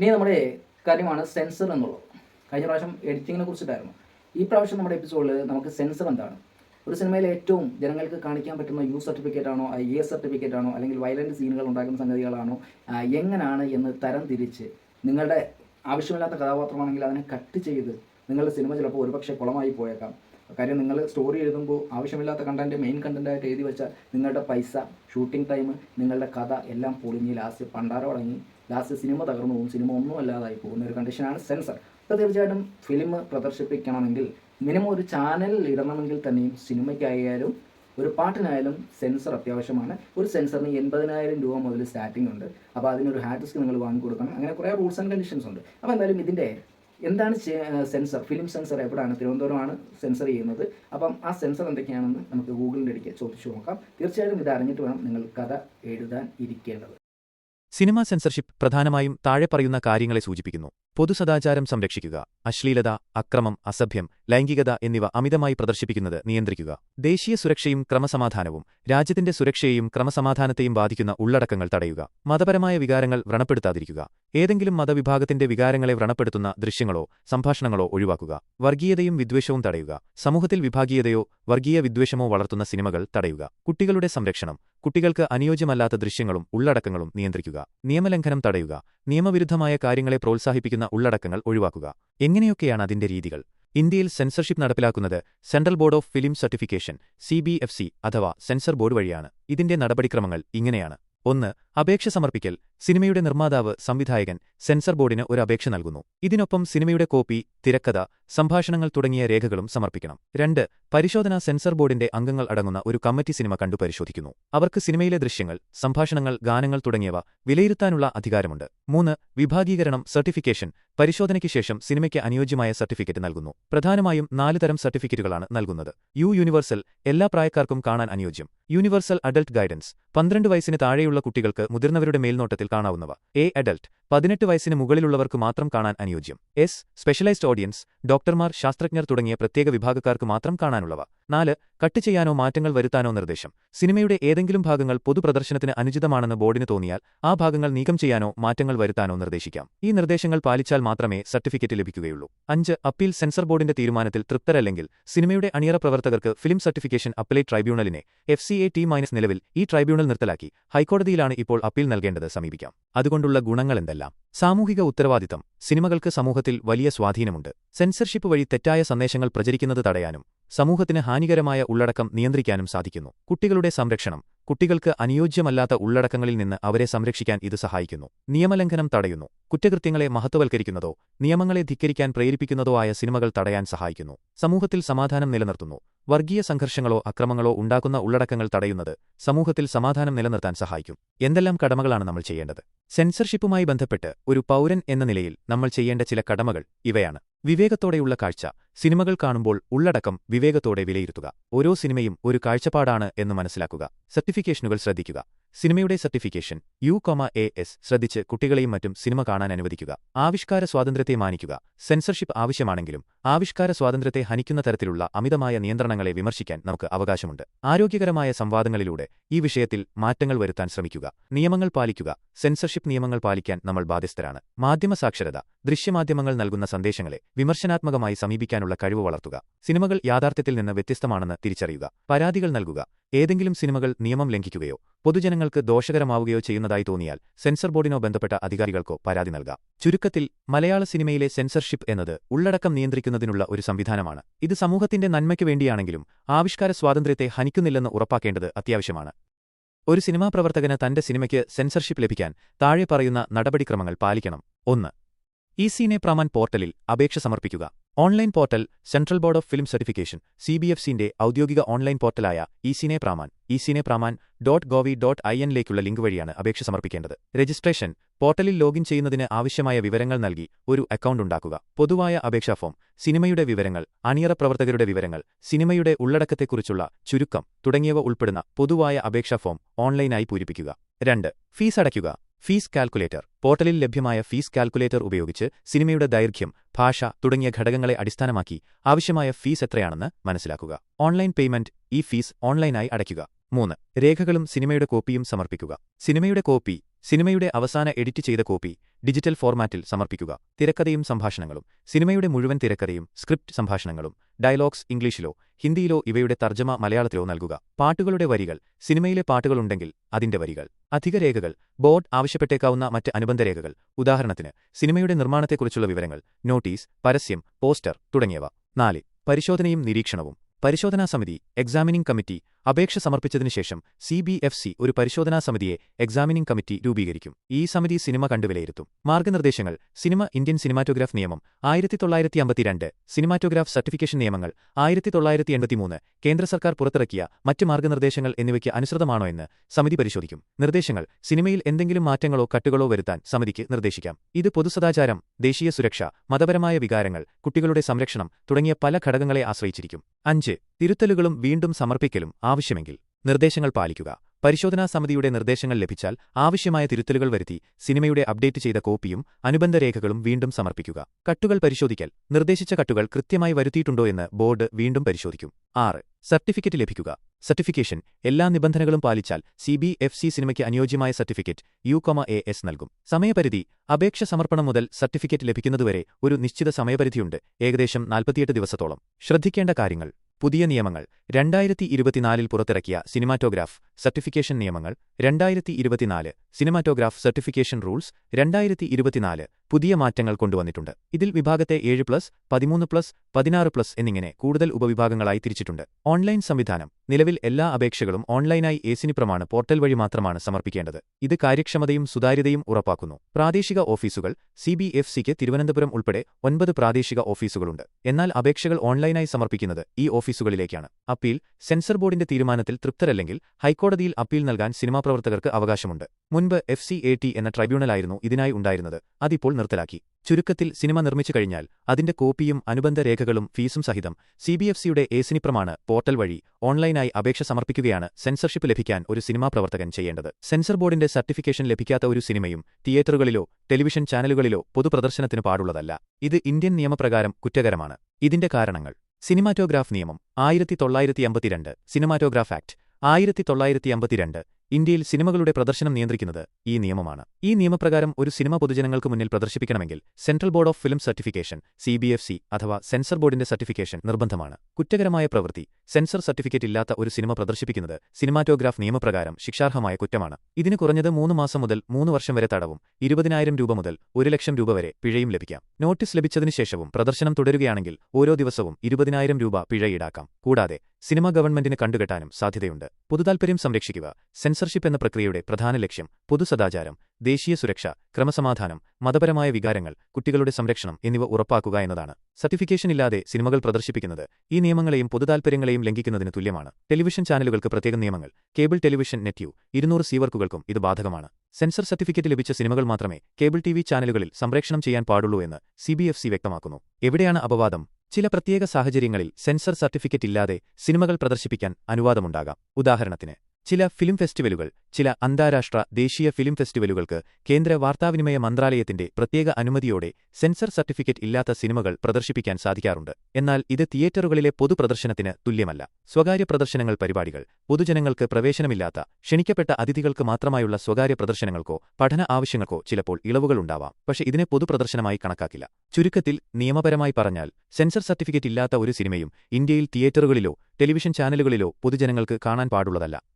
ഇനി നമ്മുടെ കാര്യമാണ് സെൻസർ എന്നുള്ളത്. കഴിഞ്ഞ പ്രാവശ്യം എഡിറ്റിങ്ങിനെ കുറിച്ചിട്ടായിരുന്നു. ഈ പ്രാവശ്യം നമ്മുടെ എപ്പിസോഡിൽ നമുക്ക് സെൻസർ എന്താണ്? ഒരു സിനിമയിൽ ഏറ്റവും ജനങ്ങൾക്ക് കാണിക്കാൻ പറ്റുന്ന യു സർട്ടിഫിക്കറ്റ് ആണോ ഐ എസ് സർട്ടിഫിക്കറ്റ് ആണോ അല്ലെങ്കിൽ വയലന്റ് സീനുകൾ ഉണ്ടാക്കുന്ന സംഗതികളാണോ എങ്ങനെയാണ് എന്ന് തരം തിരിച്ച് നിങ്ങളുടെ ആവശ്യമില്ലാത്ത കഥാപാത്രമാണെങ്കിൽ അതിനെ കട്ട് ചെയ്ത് നിങ്ങളുടെ സിനിമ ചിലപ്പോൾ ഒരുപക്ഷെ കുളമായി പോയേക്കാം. കാര്യം നിങ്ങൾ സ്റ്റോറി എഴുതുമ്പോൾ ആവശ്യമില്ലാത്ത കണ്ടന്റ് മെയിൻ കണ്ടന്റായിട്ട് എഴുതി വെച്ചാൽ നിങ്ങളുടെ പൈസ ഷൂട്ടിംഗ് ടൈം നിങ്ങളുടെ കഥ എല്ലാം പൊളിഞ്ഞ് ലാസ്റ്റ് പണ്ടാരമടങ്ങി ലാസ്റ്റ് സിനിമ തകർന്നു പോകും സിനിമ ഒന്നും അല്ലാതായി പോകുന്ന ഒരു കണ്ടീഷനാണ് സെൻസർ. അപ്പോൾ തീർച്ചയായിട്ടും ഫിലിം പ്രദർശിപ്പിക്കണമെങ്കിൽ മിനിമം ഒരു ചാനലിൽ ഇടണമെങ്കിൽ തന്നെയും സിനിമയ്ക്കായാലും ഒരു പാട്ടിനായാലും സെൻസർ അത്യാവശ്യമാണ്. ഒരു സെൻസറിന് എൺപതിനായിരം രൂപ മുതൽ സ്റ്റാർട്ടിംഗ് ഉണ്ട്. അപ്പോൾ അതിനൊരു ഹാർഡ് ഡിസ്ക് നിങ്ങൾ വാങ്ങിക്കൊടുക്കണം അങ്ങനെ കുറേ റൂൾസ് ആൻഡ് കണ്ടീഷൻസ് ഉണ്ട്. അപ്പോൾ എന്തായാലും ഇതിന്റെ എന്താണ് സെൻസർ? ഫിലിം സെൻസർ എവിടെയാണ്? തിരുവനന്തപുരമാണ് സെൻസർ ചെയ്യുന്നത്. അപ്പം ആ സെൻസർ എന്തൊക്കെയാണെന്ന് നമുക്ക് ഗൂഗിളിന്റെ ഇടയ്ക്ക് ചോദിച്ചു നോക്കാം. തീർച്ചയായിട്ടും ഇത് അറിഞ്ഞിട്ട് വേണം നിങ്ങൾ കഥ എഴുതാൻ ഇരിക്കേണ്ടത്. സിനിമാ സെൻസർഷിപ്പ് പ്രധാനമായും താഴെ പറയുന്ന കാര്യങ്ങളെ സൂചിപ്പിക്കുന്നു. പൊതുസദാചാരം സംരക്ഷിക്കുക അശ്ലീലത അക്രമം അസഭ്യം ലൈംഗികത എന്നിവ അമിതമായി പ്രദർശിപ്പിക്കുന്നത് നിയന്ത്രിക്കുക. ദേശീയ സുരക്ഷയും ക്രമസമാധാനവും രാജ്യത്തിന്റെ സുരക്ഷയെയും ക്രമസമാധാനത്തെയും ബാധിക്കുന്ന ഉള്ളടക്കങ്ങൾ തടയുക. മതപരമായ വികാരങ്ങൾ വ്രണപ്പെടുത്താതിരിക്കുക. ഏതെങ്കിലും മതവിഭാഗത്തിന്റെ വികാരങ്ങളെ വ്രണപ്പെടുത്തുന്ന ദൃശ്യങ്ങളോ സംഭാഷണങ്ങളോ ഒഴിവാക്കുക. വർഗീയതയും വിദ്വേഷവും തടയുക. സമൂഹത്തിൽ വിഭാഗീയതയോ വർഗീയ വിദ്വേഷമോ വളർത്തുന്ന സിനിമകൾ തടയുക. കുട്ടികളുടെ സംരക്ഷണം കുട്ടികൾക്ക് അനുയോജ്യമല്ലാത്ത ദൃശ്യങ്ങളും ഉള്ളടക്കങ്ങളും നിയന്ത്രിക്കുക നിയമലംഘനം തടയുക നിയമവിരുദ്ധമായ കാര്യങ്ങളെ പ്രോത്സാഹിപ്പിക്കുന്ന ഉള്ളടക്കങ്ങൾ ഒഴിവാക്കുക. എങ്ങനെയൊക്കെയാണ് അതിന്റെ രീതികൾ? ഇന്ത്യയിൽ സെൻസർഷിപ്പ് നടപ്പിലാക്കുന്നത് central board of film certification C അഥവാ സെൻസർ ബോർഡ് വഴിയാണ്. ഇതിന്റെ നടപടിക്രമങ്ങൾ ഇങ്ങനെയാണ്. ഒന്ന് അപേക്ഷ സമർപ്പിക്കൽ. സിനിമയുടെ നിർമ്മാതാവ് സംവിധായകൻ സെൻസർ ബോർഡിന് ഒരു അപേക്ഷ നൽകുന്നു. ഇതിനൊപ്പം സിനിമയുടെ കോപ്പി തിരക്കഥ സംഭാഷണങ്ങൾ തുടങ്ങിയ രേഖകളും സമർപ്പിക്കണം. രണ്ട് പരിശോധന സെൻസർ ബോർഡിന്റെ അംഗങ്ങൾ അടങ്ങുന്ന ഒരു കമ്മിറ്റി സിനിമ കണ്ടു പരിശോധിക്കുന്നു. അവർക്ക് സിനിമയിലെ ദൃശ്യങ്ങൾ സംഭാഷണങ്ങൾ ഗാനങ്ങൾ തുടങ്ങിയവ വിലയിരുത്താനുള്ള അധികാരമുണ്ട്. മൂന്ന് വിഭാഗീകരണം സർട്ടിഫിക്കേഷൻ പരിശോധനയ്ക്ക് ശേഷം സിനിമയ്ക്ക് അനുയോജ്യമായ സർട്ടിഫിക്കറ്റ് നൽകുന്നു. പ്രധാനമായും നാല് തരം സർട്ടിഫിക്കറ്റുകളാണ് നൽകുന്നത്. യു യൂണിവേഴ്സൽ എല്ലാ പ്രായക്കാർക്കും കാണാൻ അനുയോജ്യം. യൂണിവേഴ്സൽ അഡൽട്ട് ഗൈഡൻസ് പന്ത്രണ്ട് വയസ്സിന് താഴെയുള്ള കുട്ടികൾക്ക് മുതിർന്നവരുടെ മേൽനോട്ടത്തിൽ കാണാവുന്നവ. A adult. പതിനെട്ട് വയസ്സിന് മുകളിലുള്ളവർക്ക് മാത്രം കാണാൻ അനുയോജ്യം. എസ് സ്പെഷ്യലൈസ്ഡ് ഓഡിയൻസ് ഡോക്ടർമാർ ശാസ്ത്രജ്ഞർ തുടങ്ങിയ പ്രത്യേക വിഭാഗക്കാർക്ക് മാത്രം കാണാനുള്ളവ. നാല് കട്ട് ചെയ്യാനോ മാറ്റങ്ങൾ വരുത്താനോ നിർദ്ദേശം. സിനിമയുടെ ഏതെങ്കിലും ഭാഗങ്ങൾ പൊതുപ്രദർശനത്തിന് അനുചിതമാണെന്ന് ബോർഡിന് തോന്നിയാൽ ആ ഭാഗങ്ങൾ നീക്കം ചെയ്യാനോ മാറ്റങ്ങൾ വരുത്താനോ നിർദ്ദേശിക്കാം. ഈ നിർദ്ദേശങ്ങൾ പാലിച്ചാൽ മാത്രമേ സർട്ടിഫിക്കറ്റ് ലഭിക്കുകയുള്ളൂ. അഞ്ച് അപ്പീൽ സെൻസർ ബോർഡിന്റെ തീരുമാനത്തിൽ തൃപ്തരല്ലെങ്കിൽ സിനിമയുടെ അണിയറ പ്രവർത്തകർക്ക് film certification appellate ട്രൈബ്യൂണലിനെ F C A T minus നിലവിൽ ഈ ട്രൈബ്യൂണൽ നിർത്തലാക്കി. ഹൈക്കോടതിയിലാണ് ഇപ്പോൾ അപ്പീൽ നൽകേണ്ടത് സമീപിക്കാം. അതുകൊണ്ടുള്ള ഗുണങ്ങളെന്തെല്ലാം? സാമൂഹിക ഉത്തരവാദിത്തം സിനിമകൾക്ക് സമൂഹത്തിൽ വലിയ സ്വാധീനമുണ്ട്. സെൻസർഷിപ്പ് വഴി തെറ്റായ സന്ദേശങ്ങൾ പ്രചരിക്കുന്നത് തടയാനും സമൂഹത്തിന് ഹാനികരമായ ഉള്ളടക്കം നിയന്ത്രിക്കാനും സാധിക്കുന്നു. കുട്ടികളുടെ സംരക്ഷണം കുട്ടികൾക്ക് അനുയോജ്യമല്ലാത്ത ഉള്ളടക്കങ്ങളിൽ നിന്ന് അവരെ സംരക്ഷിക്കാൻ ഇത് സഹായിക്കുന്നു. നിയമലംഘനം തടയുന്നു കുറ്റകൃത്യങ്ങളെ മഹത്വവൽക്കരിക്കുന്നതോ നിയമങ്ങളെ ധിക്കരിക്കാൻ പ്രേരിപ്പിക്കുന്നതോ ആയ സിനിമകൾ തടയാൻ സഹായിക്കുന്നു. സമൂഹത്തിൽ സമാധാനം നിലനിർത്തുന്നു വർഗീയ സംഘർഷങ്ങളോ അക്രമങ്ങളോ ഉണ്ടാക്കുന്ന ഉള്ളടക്കങ്ങൾ തടയുന്നത് സമൂഹത്തിൽ സമാധാനം നിലനിർത്താൻ സഹായിക്കും. എന്തെല്ലാം കടമകളാണ് നമ്മൾ ചെയ്യേണ്ടത്? സെൻസർഷിപ്പുമായി ബന്ധപ്പെട്ട് ഒരു പൗരൻ എന്ന നിലയിൽ നമ്മൾ ചെയ്യേണ്ട ചില കടമകൾ ഇവയാണ്. വിവേകത്തോടെയുള്ള കാഴ്ച. സിനിമകൾ കാണുമ്പോൾ ഉള്ളടക്കം വിവേകത്തോടെ വിലയിരുത്തുക. ഓരോ സിനിമയും ഒരു കാഴ്ചപ്പാടാണ് എന്ന് മനസ്സിലാക്കുക. സർട്ടിഫിക്കേഷനുകൾ ശ്രദ്ധിക്കുക. സിനിമയുടെ certification U comma A S ശ്രദ്ധിച്ച് കുട്ടികളെയും മറ്റും സിനിമ കാണാൻ അനുവദിക്കുക. ആവിഷ്കാര സ്വാതന്ത്ര്യത്തെ മാനിക്കുക. സെൻസർഷിപ്പ് ആവശ്യമാണെങ്കിലും ആവിഷ്കാര സ്വാതന്ത്ര്യത്തെ ഹനിക്കുന്ന തരത്തിലുള്ള അമിതമായ നിയന്ത്രണങ്ങളെ വിമർശിക്കാൻ നമുക്ക് അവകാശമുണ്ട്. ആരോഗ്യകരമായ സംവാദങ്ങളിലൂടെ ഈ വിഷയത്തിൽ മാറ്റങ്ങൾ വരുത്താൻ ശ്രമിക്കുക. നിയമങ്ങൾ പാലിക്കുക. സെൻസർഷിപ്പ് നിയമങ്ങൾ പാലിക്കാൻ നമ്മൾ ബാധ്യസ്ഥരാണ്. മാധ്യമ സാക്ഷരത ദൃശ്യമാധ്യമങ്ങൾ നൽകുന്ന സന്ദേശങ്ങളെ വിമർശനാത്മകമായി സമീപിക്കാനുള്ള കഴിവ് വളർത്തുക. സിനിമകൾ യാഥാർത്ഥ്യത്തിൽ നിന്ന് വ്യത്യസ്തമാണെന്ന് തിരിച്ചറിയുക. പരാതികൾ നൽകുക. ഏതെങ്കിലും സിനിമകൾ നിയമം ലംഘിക്കുകയോ പൊതുജനങ്ങൾക്ക് ദോഷകരമാവുകയോ ചെയ്യുന്നതായി തോന്നിയാൽ സെൻസർ ബോർഡിനോ ബന്ധപ്പെട്ട അധികാരികൾക്കോ പരാതി നൽകാം. ചുരുക്കത്തിൽ മലയാള സിനിമയിലെ സെൻസർഷിപ്പ് എന്നത് ഉള്ളടക്കം നിയന്ത്രിക്കുന്നതിനുള്ള ഒരു സംവിധാനമാണ്. ഇത് സമൂഹത്തിന്റെ നന്മയ്ക്ക് വേണ്ടിയാണെങ്കിലും ആവിഷ്കാര സ്വാതന്ത്ര്യത്തെ ഹനിക്കുന്നില്ലെന്ന് ഉറപ്പാക്കേണ്ടത് അത്യാവശ്യമാണ്. ഒരു സിനിമാ പ്രവർത്തകന് തന്റെ സിനിമയ്ക്ക് സെൻസർഷിപ്പ് ലഭിക്കാൻ താഴെ പറയുന്ന നടപടിക്രമങ്ങൾ പാലിക്കണം. ഒന്ന് ഇ സീനെ പ്രാമാൻ പോർട്ടലിൽ അപേക്ഷ സമർപ്പിക്കുക. Online portal central board of film certification C B F സിന്റെ ഔദ്യോഗിക online പോർട്ടലായ e cine Pramaan e cine Pramaan dot gov dot I എന്നിലേക്കുള്ള link വഴിയാണ് അപേക്ഷ സമർപ്പിക്കേണ്ടത്. രജിസ്ട്രേഷൻ പോർട്ടലിൽ ലോഗിൻ ചെയ്യുന്നതിന് ആവശ്യമായ വിവരങ്ങൾ നൽകി ഒരു അക്കൗണ്ട് ഉണ്ടാക്കുക. പൊതുവായ അപേക്ഷാ ഫോം സിനിമയുടെ വിവരങ്ങൾ അണിയറ പ്രവർത്തകരുടെ വിവരങ്ങൾ സിനിമയുടെ ഉള്ളടക്കത്തെക്കുറിച്ചുള്ള ചുരുക്കം തുടങ്ങിയവ ഉൾപ്പെടുന്ന പൊതുവായ അപേക്ഷാ ഫോം ഓൺലൈനായി പൂരിപ്പിക്കുക. രണ്ട് ഫീസ് അടയ്ക്കുക. Fees calculator. പോർട്ടലിൽ ലഭ്യമായ ഫീസ് കാൽക്കുലേറ്റർ ഉപയോഗിച്ച് സിനിമയുടെ ദൈർഘ്യം ഭാഷ തുടങ്ങിയ ഘടകങ്ങളെ അടിസ്ഥാനമാക്കി ആവശ്യമായ ഫീസ് എത്രയാണെന്ന് മനസ്സിലാക്കുക. ഓൺലൈൻ പേയ്മെന്റ് ഈ ഫീസ് ഓൺലൈനായി അടയ്ക്കുക. മൂന്ന് രേഖകളും സിനിമയുടെ കോപ്പിയും സമർപ്പിക്കുക. സിനിമയുടെ കോപ്പി സിനിമയുടെ അവസാന എഡിറ്റ് ചെയ്ത കോപ്പി ഡിജിറ്റൽ ഫോർമാറ്റിൽ സമർപ്പിക്കുക. തിരക്കഥയും സംഭാഷണങ്ങളും. സിനിമയുടെ മുഴുവൻ തിരക്കഥയും സ്ക്രിപ്റ്റ് സംഭാഷണങ്ങളും. ഡയലോഗ്സ് ഇംഗ്ലീഷിലോ ഹിന്ദിയിലോ ഇവയുടെ തർജമ മലയാളത്തിലോ നൽകുക. പാട്ടുകളുടെ വരികൾ. സിനിമയിലെ പാട്ടുകളുണ്ടെങ്കിൽ അതിന്റെ വരികൾ. അധിക രേഖകൾ. ബോർഡ് ആവശ്യപ്പെട്ടേക്കാവുന്ന മറ്റ് അനുബന്ധ രേഖകൾ. ഉദാഹരണത്തിന് സിനിമയുടെ നിർമ്മാണത്തെക്കുറിച്ചുള്ള വിവരങ്ങൾ. നോട്ടീസ് പരസ്യം പോസ്റ്റർ തുടങ്ങിയവ. നാല് പരിശോധനയും നിരീക്ഷണവും. പരിശോധനാ സമിതി എക്സാമിനിംഗ് കമ്മിറ്റി അപേക്ഷ സമർപ്പിച്ചതിനുശേഷം സി ബി എഫ് സി ഒരു പരിശോധനാ സമിതിയെ എക്സാമിനിംഗ് കമ്മിറ്റി രൂപീകരിക്കും. ഈ സമിതി സിനിമ കണ്ടുവിലയിരുത്തും മാർഗനിർദ്ദേശങ്ങൾ സിനിമ ഇന്ത്യൻ സിനിമാറ്റോഗ്രാഫ് നിയമം ആയിരത്തി തൊള്ളായിരത്തി അമ്പത്തിരണ്ട് സിനിമാറ്റോഗ്രാഫ് സർട്ടിഫിക്കേഷൻ നിയമങ്ങൾ ആയിരത്തി തൊള്ളായിരത്തി എൺപത്തിമൂന്ന് കേന്ദ്ര സർക്കാർ പുറത്തിറക്കിയ മറ്റ് മാർഗനിർദ്ദേശങ്ങൾ എന്നിവയ്ക്ക് അനുസൃതമാണോ എന്ന് സമിതി പരിശോധിക്കും. നിർദ്ദേശങ്ങൾ സിനിമയിൽ എന്തെങ്കിലും മാറ്റങ്ങളോ കട്ടുകളോ വരുത്താൻ സമിതിക്ക് നിർദ്ദേശിക്കാം. ഇത് പൊതുസദാചാരം ദേശീയ സുരക്ഷ മതപരമായ വികാരങ്ങൾ കുട്ടികളുടെ സംരക്ഷണം തുടങ്ങിയ പല ഘടകങ്ങളെ ആശ്രയിച്ചിരിക്കും. അഞ്ച് തിരുത്തലുകളും വീണ്ടും സമർപ്പിക്കലും ആവശ്യമെങ്കിൽ നിർദ്ദേശങ്ങൾ പാലിക്കുക. പരിശോധനാ സമിതിയുടെ നിർദ്ദേശങ്ങൾ ലഭിച്ചാൽ ആവശ്യമായ തിരുത്തലുകൾ വരുത്തി സിനിമയുടെ അപ്ഡേറ്റ് ചെയ്ത കോപ്പിയും അനുബന്ധ രേഖകളും വീണ്ടും സമർപ്പിക്കുക. കട്ടുകൾ പരിശോധിക്കൽ. നിർദ്ദേശിച്ച കട്ടുകൾ കൃത്യമായി വരുത്തിയിട്ടുണ്ടോ എന്ന് ബോർഡ് വീണ്ടും പരിശോധിക്കും. ആറ്. സർട്ടിഫിക്കറ്റ് ലഭിക്കുക. സർട്ടിഫിക്കേഷൻ. എല്ലാ നിബന്ധനകളും പാലിച്ചാൽ സി ബി എഫ് സി സിനിമയ്ക്ക് അനുയോജ്യമായ certificate U comma A S നൽകും. സമയപരിധി. അപേക്ഷ സമർപ്പണം മുതൽ സർട്ടിഫിക്കറ്റ് ലഭിക്കുന്നതുവരെ ഒരു നിശ്ചിത സമയപരിധിയുണ്ട്. ഏകദേശം നാൽപ്പത്തിയെട്ട് ദിവസത്തോളം. ശ്രദ്ധിക്കേണ്ട കാര്യങ്ങൾ. പുതിയ നിയമങ്ങൾ രണ്ടായിരത്തി ഇരുപത്തിനാലിൽ പുറത്തിറക്കിയ സിനിമാറ്റോഗ്രാഫ് സർട്ടിഫിക്കേഷൻ നിയമങ്ങൾ രണ്ടായിരത്തി ഇരുപത്തിനാല് സിനിമാറ്റോഗ്രാഫ് സർട്ടിഫിക്കേഷൻ റൂൾസ് രണ്ടായിരത്തി ഇരുപത്തിനാല് പുതിയ മാറ്റങ്ങൾ കൊണ്ടുവന്നിട്ടുണ്ട്. ഇതിൽ വിഭാഗത്തെ ഏഴ് പ്ലസ് പതിമൂന്ന് പ്ലസ് പതിനാറ് പ്ലസ് എന്നിങ്ങനെ കൂടുതൽ ഉപവിഭാഗങ്ങളായി തിരിച്ചിട്ടുണ്ട്. ഓൺലൈൻ സംവിധാനം. നിലവിൽ എല്ലാ അപേക്ഷകളും ഓൺലൈനായി ഏസിനിപ്രമാണ് പോർട്ടൽ വഴി മാത്രമാണ് സമർപ്പിക്കേണ്ടത്. ഇത് കാര്യക്ഷമതയും സുതാര്യതയും ഉറപ്പാക്കുന്നു. പ്രാദേശിക ഓഫീസുകൾ സി ബി എഫ് സിക്ക് തിരുവനന്തപുരം ഉൾപ്പെടെ ഒൻപത് പ്രാദേശിക ഓഫീസുകളുണ്ട്. എന്നാൽ അപേക്ഷകൾ ഓൺലൈനായി സമർപ്പിക്കുന്നത് ഈ ഓഫീസുകളിലേക്കാണ്. അപ്പീൽ സെൻസർ ബോർഡിന്റെ തീരുമാനത്തിൽ തൃപ്തരല്ലെങ്കിൽ ഹൈക്കോടതിയിൽ അപ്പീൽ നൽകാൻ സിനിമാ പ്രവർത്തകർക്ക് അവകാശമുണ്ട്. മുൻപ് എഫ് സി എ ടി എന്ന ട്രൈബ്യൂണലായിരുന്നു ഇതിനായി ഉണ്ടായിരുന്നത്. അതിപ്പോൾ നിർത്തലാക്കി. ചുരുക്കത്തിൽ സിനിമ നിർമ്മിച്ചു കഴിഞ്ഞാൽ അതിന്റെ കോപ്പിയും അനുബന്ധ രേഖകളും ഫീസും സഹിതം സി ബി എഫ് സിയുടെ ഏസിനിപ്രമാണ് പോർട്ടൽ വഴി ഓൺലൈനായി അപേക്ഷ സമർപ്പിക്കുകയാണ് സെൻസർഷിപ്പ് ലഭിക്കാൻ ഒരു സിനിമാ പ്രവർത്തകൻ ചെയ്യേണ്ടത്. സെൻസർ ബോർഡിന്റെ സർട്ടിഫിക്കേഷൻ ലഭിക്കാത്ത ഒരു സിനിമയും തിയേറ്ററുകളിലോ ടെലിവിഷൻ ചാനലുകളിലോ പൊതുപ്രദർശനത്തിന് പാടുള്ളതല്ല. ഇത് ഇന്ത്യൻ നിയമപ്രകാരം കുറ്റകരമാണ്. ഇതിന്റെ കാരണങ്ങൾ. സിനിമാറ്റോഗ്രാഫ് നിയമം ആയിരത്തി തൊള്ളായിരത്തി അമ്പത്തിരണ്ട് സിനിമാറ്റോഗ്രാഫ് ആക്ട് ആയിരത്തി തൊള്ളായിരത്തി അമ്പത്തിരണ്ട് ഇന്ത്യയിൽ സിനിമകളുടെ പ്രദർശനം നിയന്ത്രിക്കുന്നത് ഈ നിയമമാണ്. ഈ നിയമപ്രകാരം ഒരു സിനിമ പൊതുജനങ്ങൾക്ക് മുന്നിൽ പ്രദർശിപ്പിക്കണമെങ്കിൽ central board of film certification C C അഥവാ സെൻസർ ബോർഡിന്റെ സർട്ടിഫിക്കേഷൻ നിർബന്ധമാണ്. കുറ്റകരമായ പ്രവൃത്തി സെൻസർ സർട്ടിഫിക്കറ്റ് ഇല്ലാത്ത ഒരു സിനിമ പ്രദർശിപ്പിക്കുന്നത് സിനിമാറ്റോഗ്രാഫ് നിയമപ്രകാരം ശിക്ഷാർഹമായ കുറ്റമാണ്. ഇതിന് കുറഞ്ഞത് മൂന്ന് മാസം മുതൽ മൂന്ന് വർഷം വരെ തടവും ഇരുപതിനായിരം രൂപ മുതൽ ഒരു ലക്ഷം രൂപ വരെ പിഴയും ലഭിക്കാം. നോട്ടീസ് ലഭിച്ചതിനു ശേഷവും പ്രദർശനം തുടരുകയാണെങ്കിൽ ഓരോ ദിവസവും ഇരുപതിനായിരം രൂപ പിഴ ഈടാക്കാം. കൂടാതെ സിനിമ ഗവൺമെന്റിന് കണ്ടുകെട്ടാനും സാധ്യതയുണ്ട്. പൊതുതാൽപര്യം സംരക്ഷിക്കുക സെൻസർഷിപ്പ് എന്ന പ്രക്രിയയുടെ പ്രധാന ലക്ഷ്യം പൊതുസദാചാരം ദേശീയ സുരക്ഷ ക്രമസമാധാനം മതപരമായ വികാരങ്ങൾ കുട്ടികളുടെ സംരക്ഷണം എന്നിവ ഉറപ്പാക്കുക എന്നതാണ്. സർട്ടിഫിക്കേഷൻ ഇല്ലാതെ സിനിമകൾ പ്രദർശിപ്പിക്കുന്നത് ഈ നിയമങ്ങളെയും പൊതുതാൽപര്യങ്ങളെയും ലംഘിക്കുന്നതിന് തുല്യമാണ്. ടെലിവിഷൻ ചാനലുകൾക്ക് പ്രത്യേക നിയമങ്ങൾ കേബിൾ ടെലിവിഷൻ നെറ്റ്യൂ ഇരുന്നൂറ് സീവർക്കുകൾക്കും ഇത് ബാധകമാണ്. സെൻസർ സർട്ടിഫിക്കറ്റ് ലഭിച്ച സിനിമകൾ മാത്രമേ കേബിൾ ടി ചാനലുകളിൽ സംപ്രേഷണം ചെയ്യാൻ പാടുള്ളൂ എന്ന് സി വ്യക്തമാക്കുന്നു. എവിടെയാണ് അപവാദം? ചില പ്രത്യേക സാഹചര്യങ്ങളിൽ സെൻസർ സർട്ടിഫിക്കറ്റ് ഇല്ലാതെ സിനിമകൾ പ്രദർശിപ്പിക്കാൻ അനുവാദമുണ്ടാകാം. ഉദാഹരണത്തിന് ചില ഫിലിം ഫെസ്റ്റിവലുകൾ ചില അന്താരാഷ്ട്ര ദേശീയ ഫിലിം ഫെസ്റ്റിവലുകൾക്ക് കേന്ദ്ര വാർത്താവിനിമയ മന്ത്രാലയത്തിന്റെ പ്രത്യേക അനുമതിയോടെ സെൻസർ സർട്ടിഫിക്കറ്റ് ഇല്ലാത്ത സിനിമകൾ പ്രദർശിപ്പിക്കാൻ സാധിക്കാറുണ്ട്. എന്നാൽ ഇത് തിയേറ്ററുകളിലെ പൊതുപ്രദർശനത്തിന് തുല്യമല്ല. സ്വകാര്യ പ്രദർശനങ്ങൾ പരിപാടികൾ പൊതുജനങ്ങൾക്ക് പ്രവേശനമില്ലാത്ത ക്ഷണിക്കപ്പെട്ട അതിഥികൾക്ക് മാത്രമായുള്ള സ്വകാര്യ പ്രദർശനങ്ങൾക്കോ പഠന ആവശ്യങ്ങൾക്കോ ചിലപ്പോൾ ഇളവുകളുണ്ടാവാം പക്ഷേ ഇതിനെ പൊതുപ്രദർശനമായി കണക്കാക്കില്ല. ചുരുക്കത്തിൽ നിയമപരമായി പറഞ്ഞാൽ സെൻസർ സർട്ടിഫിക്കറ്റ് ഇല്ലാത്ത ഒരു സിനിമയും ഇന്ത്യയിൽ തിയേറ്ററുകളിലോ ടെലിവിഷൻ ചാനലുകളിലോ പൊതുജനങ്ങൾക്ക് കാണാൻ പാടുള്ളതല്ല.